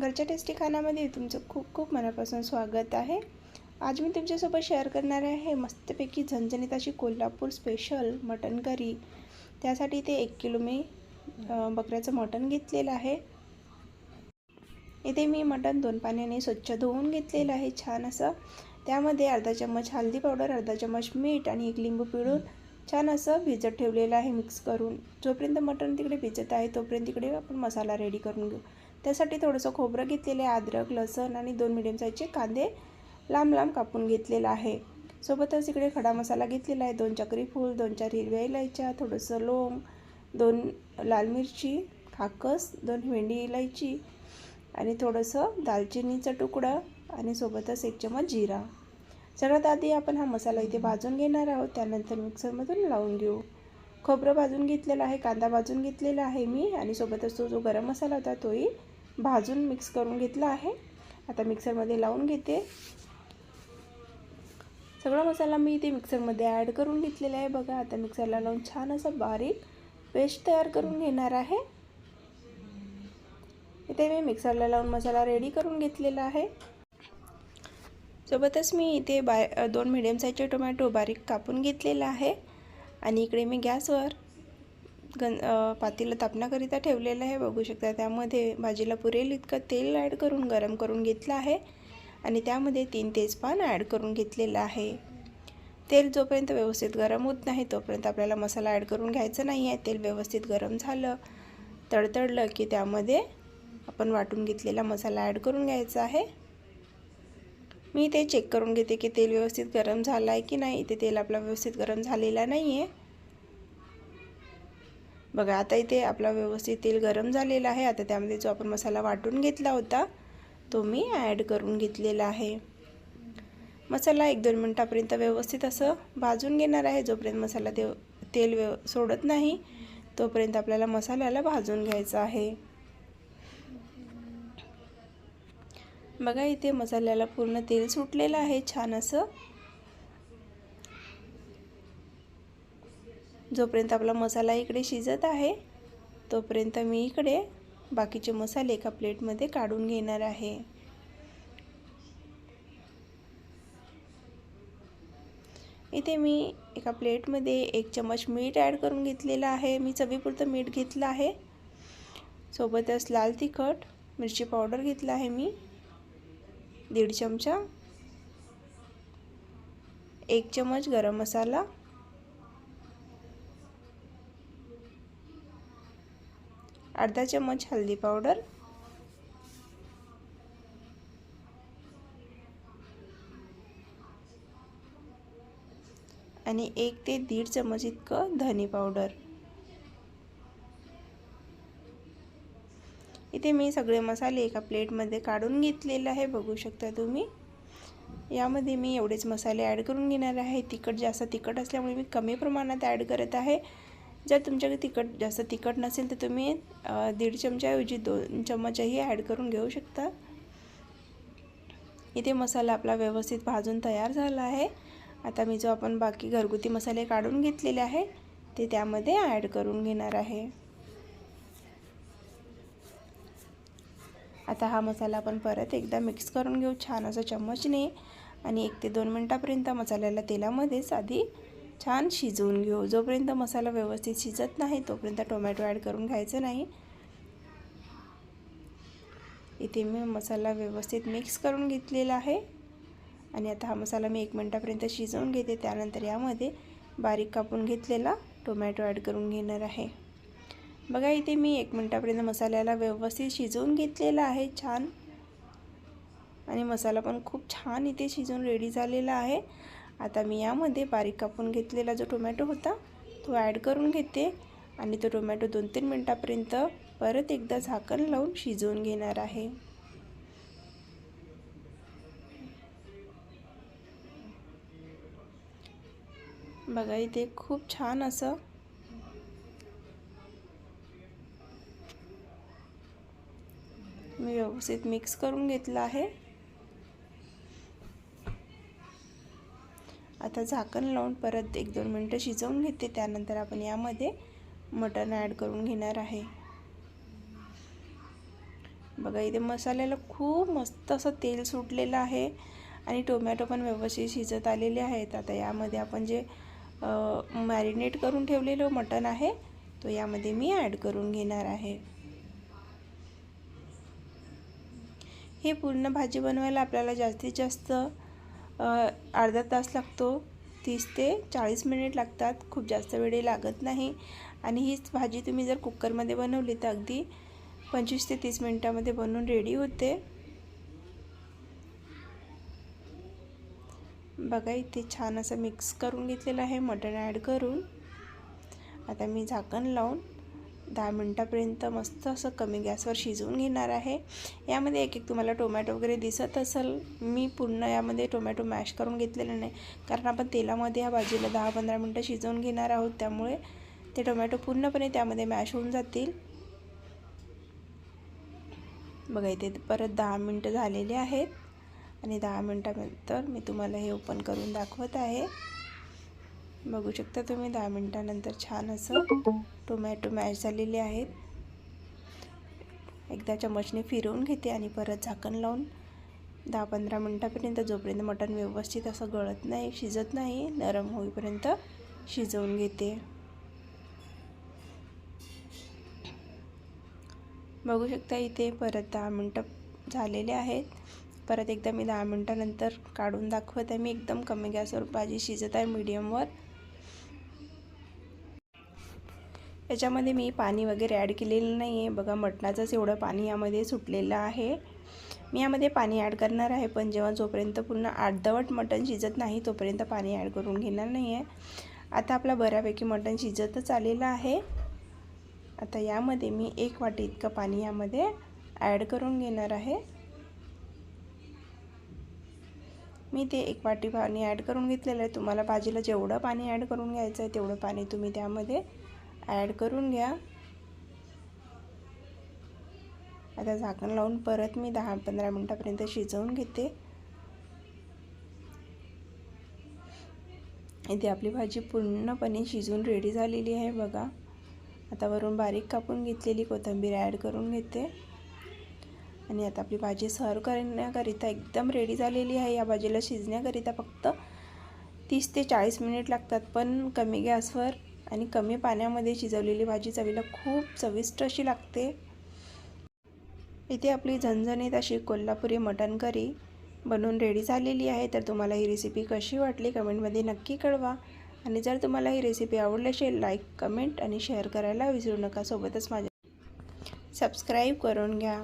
घरच्या टेस्टी खाण्यामध्ये तुमचं खूप खूप मनापासून स्वागत आहे. आज मी तुमच्यासोबत शेअर करणार आहे मस्तपैकी झणझणीत अशी कोल्हापूर स्पेशल मटण करी त्यासाठी ते एक किलो मी बकऱ्याचं मटण घेतलेलं आहे. इथे मी मटण दोन पाण्याने स्वच्छ धुवून घेतलेलं आहे छान असं. त्यामध्ये अर्धा चम्मच हळदी पावडर अर्धा चम्मच मीठ आणि एक लिंबू पिळून छान असं भिजत ठेवलेलं आहे मिक्स करून. जोपर्यंत मटण तिकडे भिजत आहे तोपर्यंत तिकडे आपण मसाला रेडी करून घेऊ. त्यासाठी थोडंसं खोबरं घेतलेलं आहे अद्रक लसण आणि दोन मिडियम साईजचे कांदे लांब लांब कापून घेतलेला आहे. सोबतच इकडे खडा मसाला घेतलेला आहे दोन चक्री फूल दोन चार हिरव्या इलायच्या थोडंसं लोंग दोन लाल मिरची खाकस दोन भेंडी इलायची आणि थोडंसं दालचिनीचा तुकडा आणि सोबतच एक चमच जिरा. सगळ्यात आधी आपण हा मसाला इथे भाजून घेणार आहोत त्यानंतर मिक्सरमधून लावून घेऊ. खोबरं भाजून घेतलेलं आहे कांदा भाजून घेतलेला आहे मी आणि सोबतच तो जो गरम मसाला होता तोही भाजून मिक्स करून घेतला आहे. आता मिक्सरमध्ये लावून घेते. सगळा मसाला मी इथे मिक्सरमध्ये ॲड करून घेतलेला आहे. बघा आता मिक्सरला लावून छान असं बारीक पेस्ट तयार करून घेणार आहे. इथे मी मिक्सरला लावून मसाला रेडी करून घेतलेला आहे. सोबतच मी इथे बा दोन मिडियम साईजचे टोमॅटो बारीक कापून घेतलेला आहे. आणि इकडे मी गॅसवर गं पातेलं तापण्याकरिता ठेवलेलं आहे बघू शकता. त्यामध्ये भाजीला पुरेल इतकं तेल ॲड करून गरम करून घेतलं आहे. आणि त्यामध्ये तीन तेजपान ॲड करून घेतलेलं आहे. तेल जोपर्यंत व्यवस्थित गरम होत नाही तोपर्यंत आपल्याला मसाला ॲड करून घ्यायचा नाही आहे. तेल व्यवस्थित गरम झालं तडतडलं की त्यामध्ये आपण वाटून घेतलेला मसाला ॲड करून घ्यायचा आहे. मी ते चेक करून घेते की तेल व्यवस्थित गरम झालं आहे की नाही. इथे तेल आपला व्यवस्थित गरम झालेला नाही आहे. बघा आता इथे आपला व्यवस्थित तेल गरम झालेला आहे. आता त्यामध्ये जो आपण मसाला वाटून घेतला होता तो मी ॲड करून घेतलेला आहे. मसाला एक दोन मिनटापर्यंत व्यवस्थित असं भाजून घेणार आहे. जोपर्यंत मसाला ते तेल व्यव सोडत नाही तोपर्यंत आपल्याला मसाल्याला भाजून घ्यायचं आहे. बघा इथे मसाल्याला पूर्ण तेल सुटलेलं आहे. छान असं जोपर्यंत आपला मसाला इकडे शिजत आहे तोपर्यंत मी इकडे बाकीचे मसाले एका प्लेटमध्ये काढून घेणार आहे. इथे मी एका प्लेटमध्ये एक चमच मीठ ॲड करून घेतलेलं आहे. मी चवीपुरतं मीठ घेतलं आहे. सोबतच लाल तिखट मिरची पावडर घेतला आहे मी. दीड चमचा. एक चमच गरम मसाला. अर्धा चमच हल्दी पावडर. आणि एक ते दीड चमच इतकं धने पावडर. इथे मी सगळे मसाले एका प्लेटमध्ये काढून घेतलेले आहे बघू शकता तुम्ही. यामध्ये मी एवढेच मसाले ॲड करून घेणार आहे. तिखट जास्त तिखट असल्यामुळे मी कमी प्रमाणात ॲड करत आहे. जर तुमच्याकडे तिखट जास्त तिखट नसेल तर तुम्ही दीड चमच्याऐवजी दोन चम्मचही ॲड करून घेऊ शकता. इथे मसाला आपला व्यवस्थित भाजून तयार झाला आहे. आता मी जो आपण बाकी घरगुती मसाले काढून घेतलेले आहे ते त्यामध्ये ॲड करून घेणार आहे. आता हा मसाला आपण परत एकदा मिक्स करून घेऊ छान असं चम्मचने आणि एक ते दोन मिनटापर्यंत मसाल्याला तेलामध्येच आधी छान शिजवून घेऊ. जोपर्यंत मसाला व्यवस्थित शिजत नाही तोपर्यंत टोमॅटो ॲड करून घ्यायचं नाही. इथे मी मसाला व्यवस्थित मिक्स करून घेतलेला आहे. आणि आता हा मसाला मी एक मिनटापर्यंत शिजवून घेते. त्यानंतर यामध्ये बारीक कापून घेतलेला टोमॅटो ॲड करून घेणार आहे. बघा इथे मी एक मिनटापर्यंत मसाल्याला व्यवस्थित शिजवून घेतलेला आहे. छान. आणि मसाला पण खूप छान इथे शिजून रेडी झालेला आहे. आता मी यामध्ये बारीक कापून घेतलेला जो टोमॅटो होता तो ॲड करून घेते. आणि तो टोमॅटो दोन तीन मिनटापर्यंत परत एकदा झाकण लावून शिजवून घेणार आहे. बघा इथे खूप छान असं मी व्यवस्थित मिक्स करून घेतलं आहे. आता झाकण लावून परत एक दोन मिनटं शिजवून घेते. त्यानंतर आपण यामध्ये मटण ॲड करून घेणार आहे. बघा इथे मसाल्याला खूप मस्त असं तेल सुटलेलं आहे आणि टोमॅटो पण व्यवस्थित शिजत आलेले आहेत. आता यामध्ये आपण जे मॅरिनेट करून ठेवलेलं मटण आहे तो यामध्ये मी ॲड करून घेणार आहे. हे पूर्ण भाजी बनवायला आपल्याला जास्तीत जास्त अर्धा तास लागतो. तीस ते चाळीस मिनिट लागतात. खूप जास्त वेळ लागत नाही. आणि हीच भाजी तुम्ही जर कुकरमध्ये बनवली तर अगदी पंचवीस ते तीस मिनटामध्ये बनवून रेडी होते. बघा इथे छान असं मिक्स करून घेतलेलं आहे. मटण ॲड करून. आता मी झाकण लावून दहा मिनटापर्यंत मस्त असं कमी गॅसवर शिजवून घेणार आहे. यामध्ये एक एक तुम्हाला टोमॅटो वगैरे दिसत असेल मी पूर्ण यामध्ये टोमॅटो मॅश करून घेतलेलं नाही. कारण आपण तेलामध्ये ह्या भाजीला दहा पंधरा मिनटं शिजवून घेणार आहोत त्यामुळे ते टोमॅटो पूर्णपणे त्यामध्ये मॅश होऊन जातील. बघा इथे परत दहा मिनटं झालेले आहेत. आणि दहा मिनटानंतर मी तुम्हाला हे ओपन करून दाखवत आहे. बघू शकता तुम्ही दहा मिनटानंतर छान असं टोमॅटो मॅश झालेले आहेत. एकदा चमचने फिरवून घेते आणि परत झाकण लावून दहा पंधरा मिनटापर्यंत जोपर्यंत मटण व्यवस्थित असं गळत नाही शिजत नाही नरम होईपर्यंत शिजवून घेते. बघू शकता इथे परत दहा मिनटं झालेले आहेत. परत एकदा मी दहा मिनटानंतर काढून दाखवत. आहे मी एकदम कमी गॅसवर भाजी शिजत आहे मीडियमवर. याच्यामध्ये मी पाणी वगैरे ॲड केलेलं नाही आहे बघा मटणाचंच एवढं पाणी यामध्ये सुटलेलं आहे. मी यामध्ये पाणी ॲड करणार आहे पण जेव्हा जोपर्यंत पूर्ण अर्धवट मटण शिजत नाही तोपर्यंत पाणी ॲड करून घेणार नाही आहे आता आपला बऱ्यापैकी मटण शिजतच आलेलं आहे. आता यामध्ये मी एक वाटी इतकं पाणी यामध्ये ॲड करून घेणार आहे. मी ते एक वाटी पाणी ॲड करून घेतलेलं आहे. तुम्हाला भाजीला जेवढं पाणी ॲड करून घ्यायचं आहे तेवढं पाणी तुम्ही त्यामध्ये ॲड करून घ्या. आता झाकण लावून परत मी दहा पंधरा मिनटापर्यंत शिजवून घेते. इथे आपली भाजी पूर्णपणे शिजून रेडी झालेली आहे बघा. आता वरून बारीक कापून घेतलेली कोथिंबीर ॲड करून घेते. आणि आता आपली भाजी सर्व करण्याकरिता एकदम रेडी झालेली आहे. या भाजीला शिजण्याकरिता फक्त तीस ते चाळीस मिनिट लागतात पण कमी गॅसवर आणि कमी पाण्यामध्ये शिजवलेली भाजी चवीला खूप चविष्ट अशी लागते. इथे आपली झणझणीत अशी कोल्हापुरी मटण करी बनवून रेडी झालेली आहे. तर तुम्हाला ही रेसिपी कशी वाटली कमेंटमध्ये नक्की कळवा. आणि जर तुम्हाला ही रेसिपी आवडली असेल लाईक कमेंट आणि शेअर करायला विसरू नका. सोबतच माझ्या सबस्क्राईब करून घ्या.